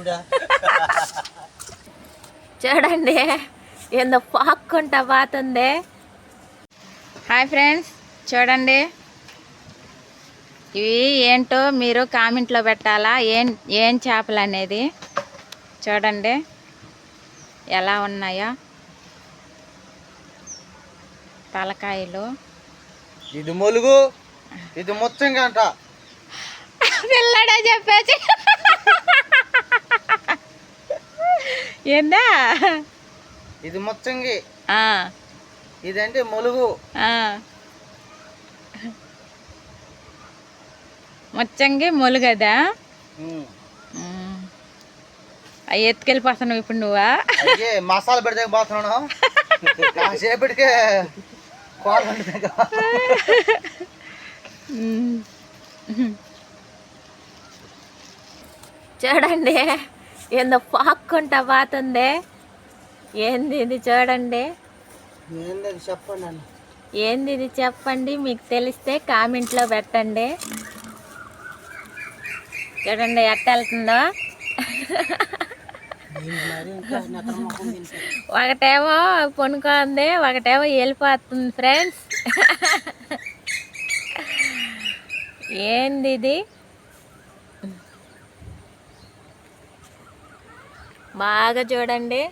కూడా. చూడండి ఏందో పాక్కుంటా పోతుంది. హాయ్ ఫ్రెండ్స్ చూడండి. ఇవి ఏంటో మీరు కామెంట్లో పెట్టాలా? ఏం ఏం చేపలు అనేది? చూడండి ఎలా ఉన్నాయో. తలకాయలు. ఇది మొలుగు ఇది మొత్తంగా అంట పిల్లడే చెప్పేసి. ఏందా? ఇది ఆ, ఇదంటే మొలుగు. మొచ్చంగి మొలుగదా. అవి ఎత్తుకెళ్ళిపోతున్నావు ఇప్పుడు నువ్వా? మసాలా పెడితే పోతున్నాను కాసేపటికే కూర వండుతాయి కదా. చూడండి. ఏందో పాక్కుంటా పోతుంది. ఏంది ఇది చూడండి. చెప్పండి ఏంది ఇది చెప్పండి మీకు తెలిస్తే కామెంట్లో పెట్టండి. చూడండి ఎట్ట వెళ్తుందో. ఒకటేమో పొనుకుంది ఒకటేమో వెళ్ళిపోతుంది ఫ్రెండ్స్. ఏంది ఇది? బాగా చూడండి.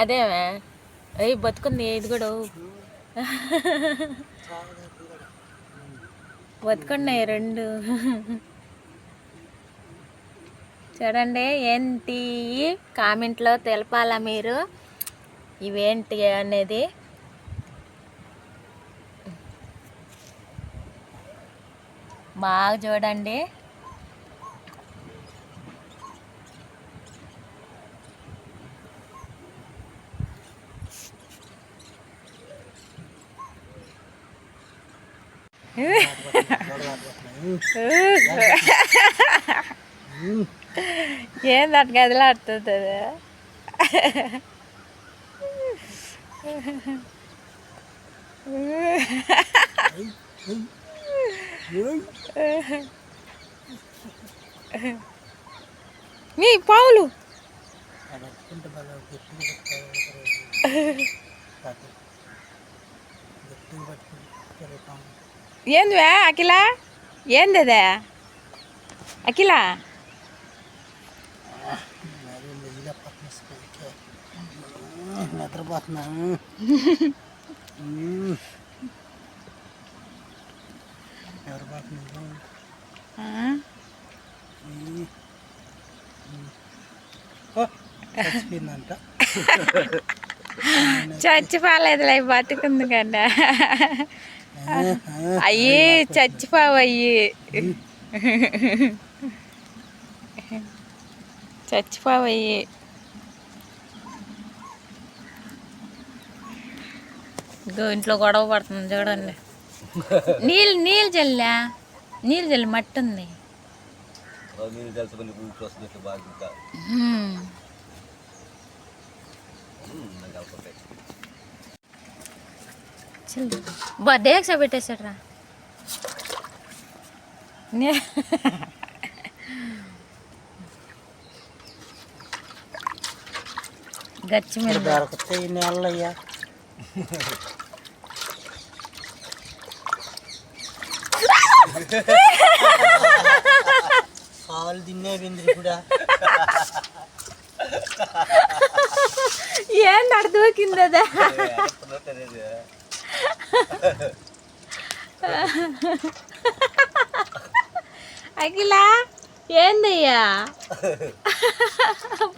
అదేమే అయ్యి బతుకుంది ఇది కూడా బతుకున్నాయి రెండు. చూడండి ఏంటి? కామెంట్లో తెలపాలా మీరు? ఇవేంటి అనేది? బాగా చూడండి. ఏం దాని గదిలాడుతుంది నీ అది పట్టుకుంటే బాగా గట్టిగా పట్టుకోవాలి. కాదు. గట్టిగా పట్టుకుంటే తిరుగుతాం. ఏందివే అఖిల ఏంది అదే అఖిల మరి మెల్లిగా పక్కన స్కూల్కి. ఉమ్, నిద్రపోతున్నా చచ్చిపోయిందంట. చచ్చిపోలేదులే బతుకుంది ఆ. అయ్యి చచ్చిపోవు అయ్యి చచ్చిపోవు అయ్యి ఇగో ఇంట్లో గొడవ పడుతుంది చూడండి. నీళ్ళు నీళ్ళు జల్లా? నీళ్ళు జల్లి మట్టి ఉంది నీళ్ళు ఊపిరి వస్తుంది బాగా చిల్లు బా డేక్స పెట్టేశాడు రా గచ్చి మీద దొరకతాయి నెలయ్యా పాలు తినే బింద్రి కూడా. దూకింది అదే అఖిల ఏందయ్యా?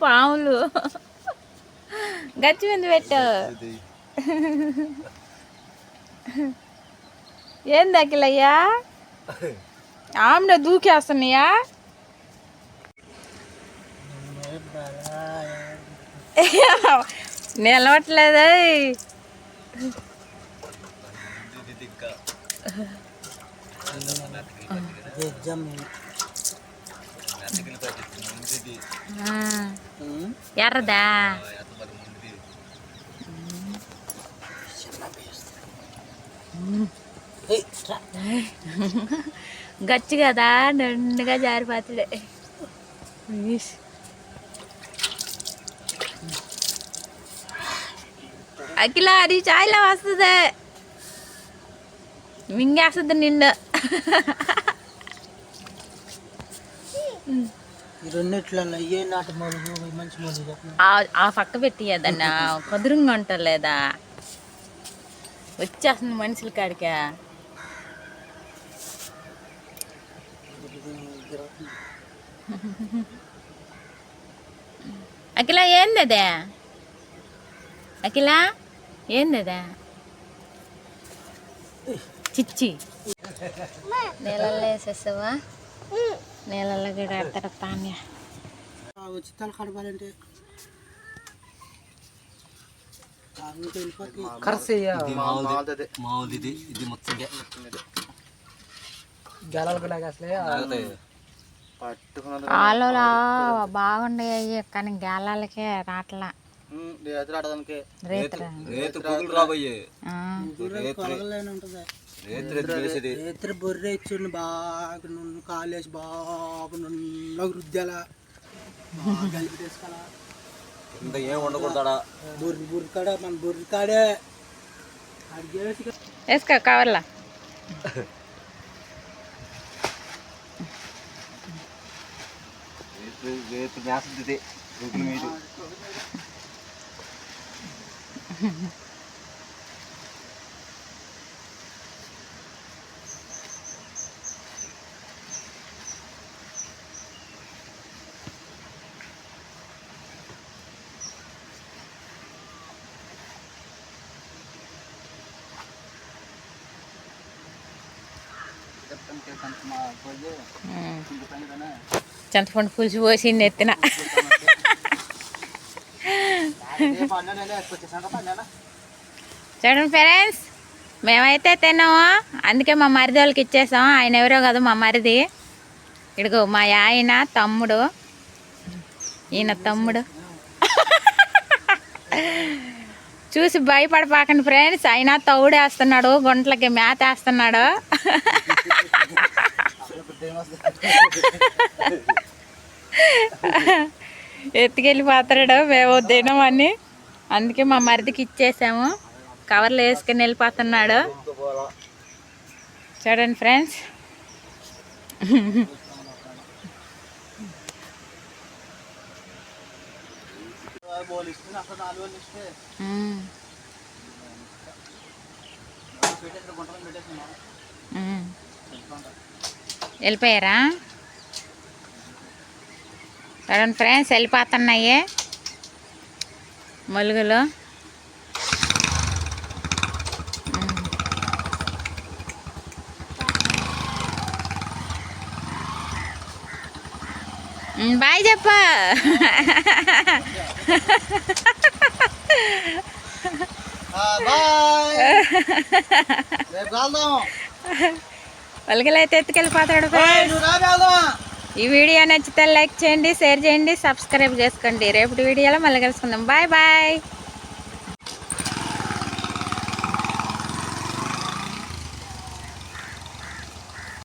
పాములు. గచ్చి మీద పెట్టు ఏంది అఖిలయ్యా? आम ने दू क्या सुनिया? ने ले हम्म। mm -hmm. గచ్చు కదా నిండుగా జారిపోతాడే. అఖిల అది చాయ్లా వస్తుంది. మింగేస్తుంది నిండు. ఆ- ఆ పక్క పెట్టియదన్న కుదురుగా ఉంటలేదా వచ్చేస్తుంది మనుషుల కాడికా? అఖిల ఏంది అదే అఖిల ఏంది అదే చిచ్చి. నీళ్ళల్లో వేసేసావా? నీళ్ళల్లో కూడా ఆడతారు తాన్య వచ్చి తల కడపాలంటే ఇది ఇది ఇది కాలువలో బాగుండేవి కానీ గాలాలకే రాట్లా. రేత్రి బొర్రె ఇచ్చిండు బాగా నున్ను కాలేసి బాగా నున్నగా రుద్దాలా. ఇంకా ఏం ఉండకూడదా బొర్రి బొర్రి కాడ మన బొర్రి కాడే. వేసుకో కవర్లా రేతు రేతు మేస్తుంది ఇది రేతుల మీద ఉమ్. చింతపండు పులుసు పోసి నెత్తిన చూడండి ఫ్రెండ్స్ మేమైతే తిన్నాము అందుకే మా మరిది వాళ్ళకి ఇచ్చేసాం ఆయన ఎవరో కదా మా మరిది ఇడుగు మా ఆయన తమ్ముడు ఈయన తమ్ముడు చూసి భయపడపాకండి ఫ్రెండ్స్ అయినా తౌడేస్తున్నాడు గుంటలకి మేత వేస్తున్నాడు ఎత్తుకెళ్ళిపోతాడు మేము తినమని అందుకే మా మరిదికి ఇచ్చేసాము. కవర్లు వేసుకుని వెళ్ళిపోతున్నాడు. చూడండి ఫ్రెండ్స్. మ్మ్. వెళ్ళిపోయారా? చూడండి ఫ్రెండ్స్ వెళ్ళిపోతున్నాయి మొలుగులు. బాయ్ చెప్ప. బాయ్. అయితే ఎత్తుకెళ్ళిపోతాడు ఈ వీడియో నచ్చితే లైక్ చేయండి షేర్ చేయండి సబ్స్క్రైబ్ చేసుకోండి. రేపటి వీడియోలో మళ్ళీ కలుసుకుందాం. Bye bye.